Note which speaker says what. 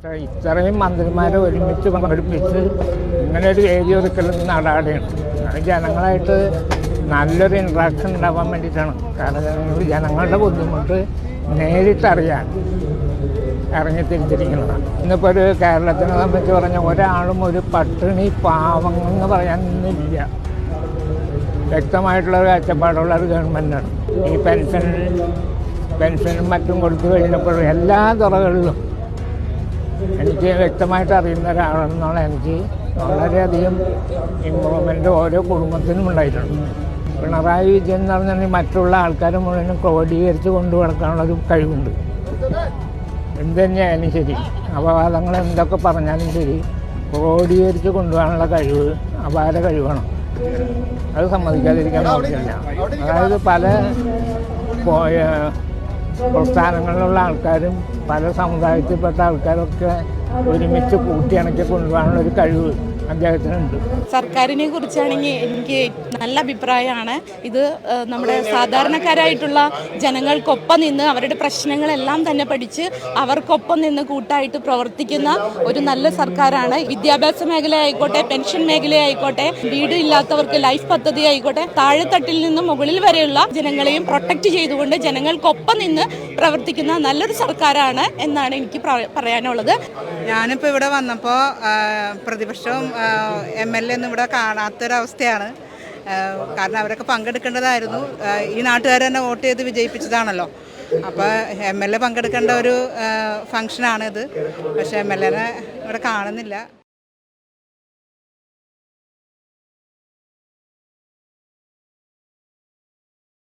Speaker 1: ഇത്രയും മന്ത്രിമാരെ ഒരുമിച്ച് പങ്കെടുപ്പിച്ച് ഇങ്ങനെ ഒരു ഏരിയ ഒതുക്കൽ നാടാടെയാണ് ജനങ്ങളായിട്ട് നല്ലൊരു ഇൻട്രാക്ഷൻ ഉണ്ടാവാൻ വേണ്ടിയിട്ടാണ്. കാരണം ജനങ്ങളുടെ ബുദ്ധിമുട്ട് നേരിട്ടറിയാൻ ഇറങ്ങി തിരിച്ചിരിക്കുന്നതാണ് ഇന്നിപ്പോൾ ഒരു കേരളത്തിനെ സംബന്ധിച്ച് പറഞ്ഞ ഒരാളും ഒരു പട്ടിണി പാവങ്ങൾ എന്ന് പറയാൻ ഇന്നില്ല. വ്യക്തമായിട്ടുള്ള ഒരു കാഴ്ചപ്പാടുള്ള ഒരു ഗവൺമെന്റാണ് ഈ പെൻഷൻ പെൻഷനും മറ്റും കൊടുത്തു കഴിഞ്ഞപ്പോൾ എല്ലാ തുറകളിലും എനിക്ക് വ്യക്തമായിട്ട് അറിയുന്ന ഒരാളെന്നുള്ള എനിക്ക് വളരെയധികം ഇമ്പ്രൂവ്മെന്റ് ഓരോ കുടുംബത്തിനും ഉണ്ടായിട്ടുണ്ട്. പിണറായി വിജയൻ എന്ന് പറഞ്ഞാൽ മറ്റുള്ള ആൾക്കാർ മുഴുവനും ക്രോഡീകരിച്ച് കൊണ്ടു നടക്കാനുള്ളൊരു കഴിവുണ്ട്. എന്ത് തന്നെയായാലും ശരി അപവാദങ്ങൾ എന്തൊക്കെ പറഞ്ഞാലും ശരി ക്രോഡീകരിച്ച് കൊണ്ടുപോകാനുള്ള കഴിവ് അപാര കഴിവാണ്. അത് സമ്മതിക്കാതിരിക്കാൻ പറ്റില്ല അതായത് പല còn ta nó lao lao cái đấy, phải nó xong rồi chứ bắt tao cái đó cái ഒരുമിച്ച് കൂട്ടിയിണക്കി കൊണ്ടുപോകാനുള്ള ഒരു കഴിവ് അദ്ദേഹത്തിനുണ്ട്.
Speaker 2: സർക്കാരിനെ കുറിച്ചാണെങ്കിൽ എനിക്ക് നല്ല അഭിപ്രായമാണ്. ഇത് നമ്മുടെ സാധാരണക്കാരായിട്ടുള്ള ജനങ്ങൾക്കൊപ്പം നിന്ന് അവരുടെ പ്രശ്നങ്ങളെല്ലാം തന്നെ പഠിച്ച് അവർക്കൊപ്പം നിന്ന് കൂട്ടായിട്ട് പ്രവർത്തിക്കുന്ന ഒരു നല്ല സർക്കാരാണ്. വിദ്യാഭ്യാസ മേഖല ആയിക്കോട്ടെ പെൻഷൻ മേഖല ആയിക്കോട്ടെ വീട് ഇല്ലാത്തവർക്ക് ലൈഫ് പദ്ധതി ആയിക്കോട്ടെ താഴെത്തട്ടിൽ നിന്ന് മുകളിൽ വരെയുള്ള ജനങ്ങളെയും പ്രൊട്ടക്റ്റ് ചെയ്തുകൊണ്ട് ജനങ്ങൾക്കൊപ്പം നിന്ന് പ്രവർത്തിക്കുന്ന നല്ലൊരു സർക്കാരാണ് എന്നാണ് എനിക്ക് പറയാനുള്ളത്.
Speaker 3: ഞാനിപ്പോൾ ഇവിടെ വന്നപ്പോൾ പ്രതിപക്ഷവും എം എൽ എ ഒന്നും ഇവിടെ കാണാത്തൊരവസ്ഥയാണ്. കാരണം അവരൊക്കെ പങ്കെടുക്കേണ്ടതായിരുന്നു. ഈ നാട്ടുകാർ തന്നെ വോട്ട് ചെയ്ത് വിജയിപ്പിച്ചതാണല്ലോ. അപ്പോൾ എം എൽ എ പങ്കെടുക്കേണ്ട ഒരു ഫങ്ഷനാണിത് പക്ഷേ എം എൽ എനെ ഇവിടെ കാണുന്നില്ല.